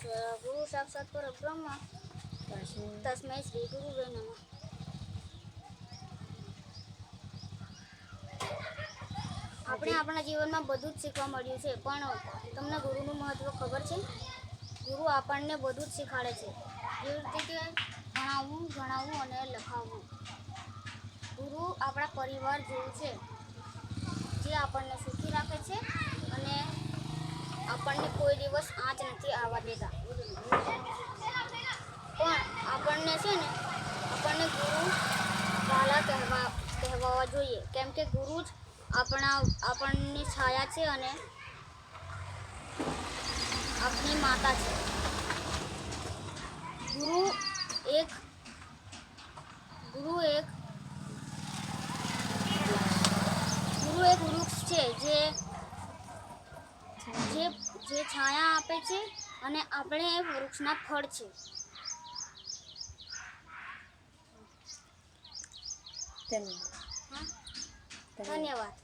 ગુરુ સાક્ષાત પરબ્રહ્મ તસ્મય શ્રી ગુરુ નમઃ આપણે આપણા જીવનમાં બધું જ શીખવા મળ્યું છે, પણ તમને ગુરુનું મહત્વ ખબર છે? ગુરુ આપણને બધું જ શીખવાડે છે. જેવી રીતે ભણાવવું ગણાવવું અને લખાવવું ગુરુ આપણા પરિવાર જેવું છે જે આપણને સુખી રાખે છે અને આપણને કોઈ દિવસ આંચ નથી આવવા દેતા. પણ આપણને છે ને, આપણને ગુરુ વાલા કહેવા કહેવા જોઈએ. કેમ કે ગુરુ જ આપણા, આપણની છાયા છે અને આપણી માતા છે. ગુરુ એક ગુરુ એક ગુરુ એક વૃક્ષ છે જે જે જે છાયા આપે છે અને આપણે એ વૃક્ષના ફળ છે. ધન્યવાદ. ધન્યવાદ.